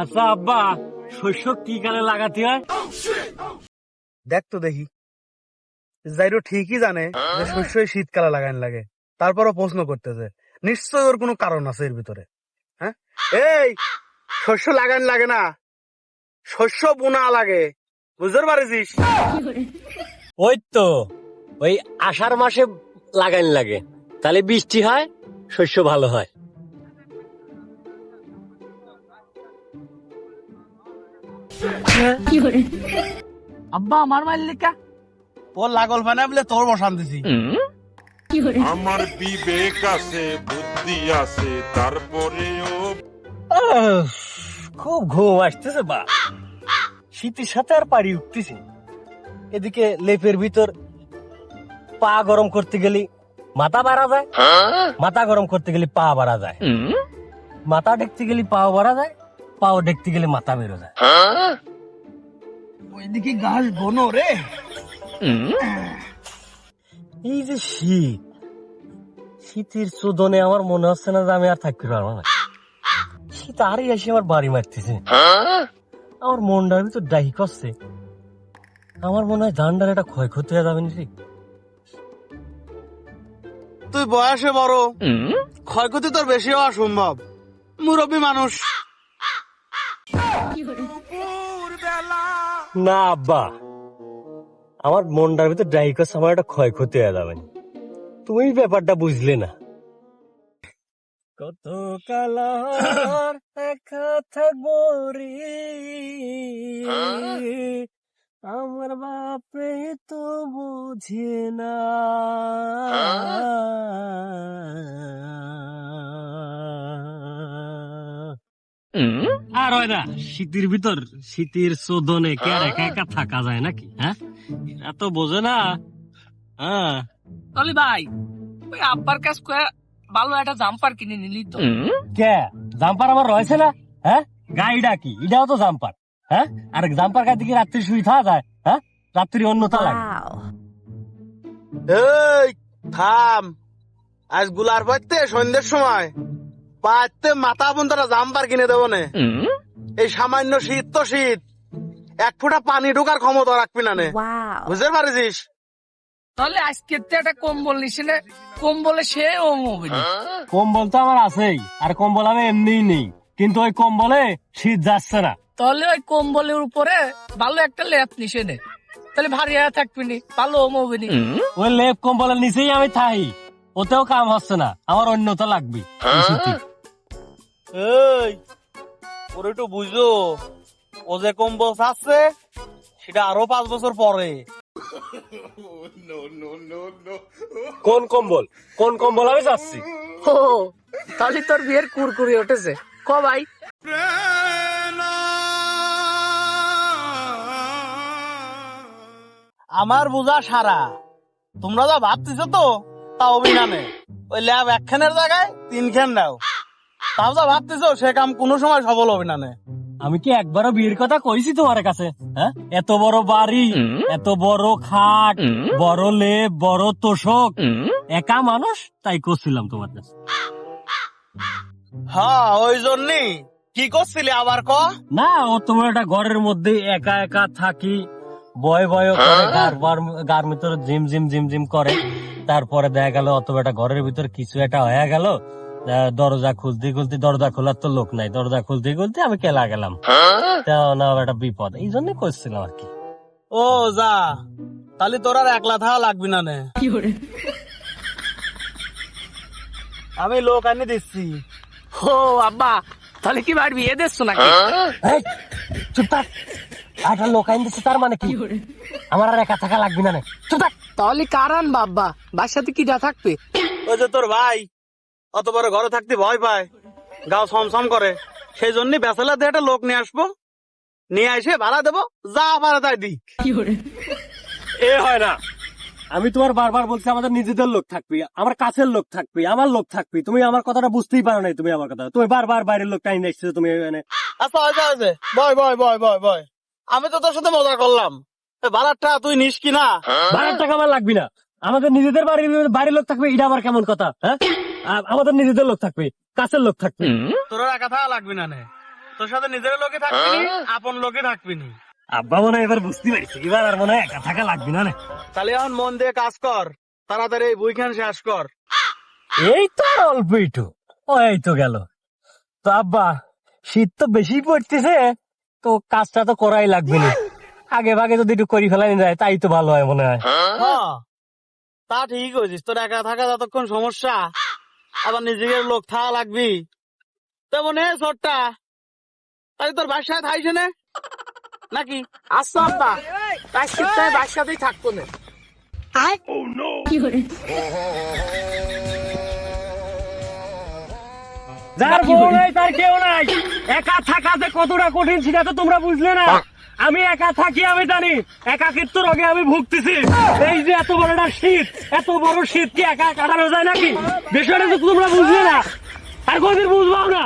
আচ্ছা আব্বা শস্য কি কালে লাগাতে হয়? দেখ তো দেখি। জাইরো ঠিকই জানে যে শস্য শীতকালে লাগান লাগে। তারপরও প্রশ্ন করতেছে নিশ্চয় ওর কোনো কারণ আছে এর ভিতরে? হ্যাঁ? এই শস্য লাগান লাগে না। শস্য বোনা লাগে। বুঝতে পারিস ওই তো ওই আষাঢ় মাসে লাগান লাগে। তাহলে বৃষ্টি হয় শস্য ভালো হয়। আব্বা আমার মাল্লিকা ওর লাগল ফানে বলে তোর বসান দিছি আমার বিবেক আছে বুদ্ধি আছে তারপরেও খুব ঘুম আসতেছে বা। শীতের সাথে আর পারি উঠতেছি। এদিকে লেপের ভিতর পা গরম করতে গেলে মাথা বাড়া যায়। মাথা গরম করতে গেলে পা বাড়া যায়। মাথা দেখতে গেলে পা বাড়া যায়। পাও দেখতে গেলে মাথা বেরো যায়। ওইদিকে গাছ বনো রে। এই যে শীত শীতের চোদনে আমার মনে হচ্ছে না যে আমি আর থাকতে পারব না। শীত আরই এসে আমার বাড়ি মারতেছে। আমার মনটার ভিতর ডাহি করছে। আমার মনে হয় ধানটার একটা ক্ষয়ক্ষতি হয়ে যাবে নাকি? তুই বয়সে বড়। ক্ষয়ক্ষতি তোর বেশি হওয়া সম্ভব মুরব্বী মানুষ। না আব্বা। আমার মনটার ভিতর ডাহি করছে আমার একটা ক্ষয়ক্ষতি হয়ে যাবে। তুমি ব্যাপারটা বুঝলে না। কত কালার একা থাকব রে আমার বাপে তো বুঝে না। আর হয় না শীতের ভিতর শীতের চোদনে কে আর একা একা থাকা যায় নাকি হ্যাঁ? এত বোঝে না। হ্যাঁ। তাহলে ভাই ওই আব্বার কাছ করে ভালো একটা জাম্পার কিনে নিলি তো। কে? জাম্পার আমার রয়েছে না? হ্যাঁ? গাড়িটা কি? এটাও তো জাম্পার হ্যাঁ? আর জাম্পার গাড়ি কি রাত্রি শুই থাকা যায় হ্যাঁ? রাত্রি অন্যতা লাগে। এই থাম। আজগুলার পাইতে সন্ধ্যের সময়। পাইতে মাথা বোন তারা জাম্পার কিনে দেবো নে। এই সামান্য শীত তো শীত। এক ফোঁটা পানি ঢোকার ক্ষমতা রাখবি না নে। বুঝতে পারিস তাহলে আজকে তো একটা কম্বল নিছে না। কম্বলে সে ও মোবিনি কম্বল তো আমার আছেই আর কম্বল আমি এমনিই নেই। কিন্তু ওই কম্বলে শীত যাচ্ছে না। তাহলে ওই কম্বলের উপরে ভালো একটা লেপ নিছে নে। তাহলে ভারী হয়ে থাকবি নি ভালো ও মোবিনি ওই লেপ কম্বলের নিচেই আমি থাই। ওতেও কাম হচ্ছে না আমার অন্যতা লাগবে। এই। এই একটু বুঝো ও যে কম্বল আছে সেটা আরও পাঁচ বছর পরে। কোন কম্বল? কোন কম্বল আমি যাচ্ছি? ও তাহলে তোর বিয়ের কুরকুরি উঠেছে। ক ভাই? আমার বোঝা সারা। তোমরা যা ভাবতেছো তো তা অভিধানে। ওই ল্যাব একখানের জায়গায় তিনখান দাও। তাও যা ভাবতেছো সে কাম কোনো সময় সফল হবে না নে। আমি কি একবারও বিয়ের কথা কইছি তোমার কাছে? হ্যাঁ? এত বড় বাড়ি এত বড় খাট বড় লেপ বড় তোষক। একা মানুষ তাই করছিলাম তোমার কাছে। হ্যাঁ ওই জন্যই। কি করছিলি আবার ক? না ও তোমার একটা ঘরের মধ্যে একা একা থাকি বয় বয় করে গার ভিতরে জিম জিম জিম জিম করে। তারপরে দেখা গেল অত একটা ঘরের ভিতরে কিছু একটা হয়ে গেল দরজা খুলতে খুলতে দরজা খোলার তো লোক নাই। দরজা খুলতে খুলতে আমি কেলা গেলাম। না একটা বিপদ। এই জন্য করছিলাম আর কি। ও যা। তাহলে তোর আর একলা থাকা লাগবি না নে। আমি লোক আনি দিচ্ছি। ও আব্বা তাহলে কি ভাই বিয়ে দিচ্ছ নাকি? এই, চুপ থাক। একটা লোক আইন দিচ্ছে তার মানে কি? আমার আর একা থাকা লাগবে না নে। চুপ থাক। তাহলে কারান বাব্বা বাসাতে কিটা থাকবে? ওই যে তোর ভাই। অত বড় ঘরে থাকতে ভয় পায়। গাও সমসম করে। সেই জন্য বেসালা দিয়ে একটা লোক নিয়ে আসব। নিয়ে এসে ভাড়া দেবো। যা ভাড়া তাই দিক। এ হয় না। আমি তোমার বারবার বলছি আমাদের নিজেদের লোক থাকবি আমার কাছের লোক থাকবি আমার লোক থাকবি। তুমি আমার কথাটা বুঝতেই পারো নাই তুমি আমার কথা। তুমি বারবার বাইরের লোক টাইম এসছো তুমি এখানে। আচ্ছা হয়েছে হয়েছে বয় বয় বয় বয় বয়। আমি তো তোর সাথে মজা করলাম। ভাড়াটা তুই নিস কি না? বারোর টাকা আমার লাগবি না। আমাদের নিজেদের বাড়ির বাড়ির লোক থাকবে এটা আবার কেমন কথা হ্যাঁ? আ- আমাদের নিজেদের লোক থাকবে কাছের লোক থাকবে। তোর একা থাকা লাগবি না তোর সাথে নিজের লোকে থাকবি আপন লোকে থাকবি নি। আব্বা মনে হয় এবার বুঝতে পারছি এবার আর মনে হয় একা থাকা লাগবে না তাহলে এখন মন দিয়ে কাজ কর তাড়াতাড়ি এই বইখান শেষ কর। এই তো আর অল্প একটু ও এই তো গেল। তো আব্বা শীত তো বেশি পড়তেছে তো কাজটা তো করাই লাগবে না। আগে ভাগে যদি একটু করি ফেলাই যায় তাই তো ভালো হয় মনে হয়। হ্যাঁ, তা ঠিক হয়েছিস তোর একা থাকা যতক্ষণ সমস্যা আবার নিজের লোক থাকা লাগবি। তেমন এ ছোট্টা তাই তোর বাসায় থাইছে না। নাকি? আচ্ছা আব্বা। তাই শীতটাই বাসাতেই থাকব না। যার বউ নাই তার কেউ নাই। একা থাকা যে কতটা কঠিন সেটা তো তোমরা বুঝলে না। আমি একা থাকি, আমি জানি। একাকিত্ব রোগে আমি ভুগতেছি। এই যে এত বড় একটা শীত, এত বড় শীত কি একা কাটানো যায় নাকি? বিষয়টা তো তোমরা বুঝলে না। আর কোনদিন বুঝবাও না।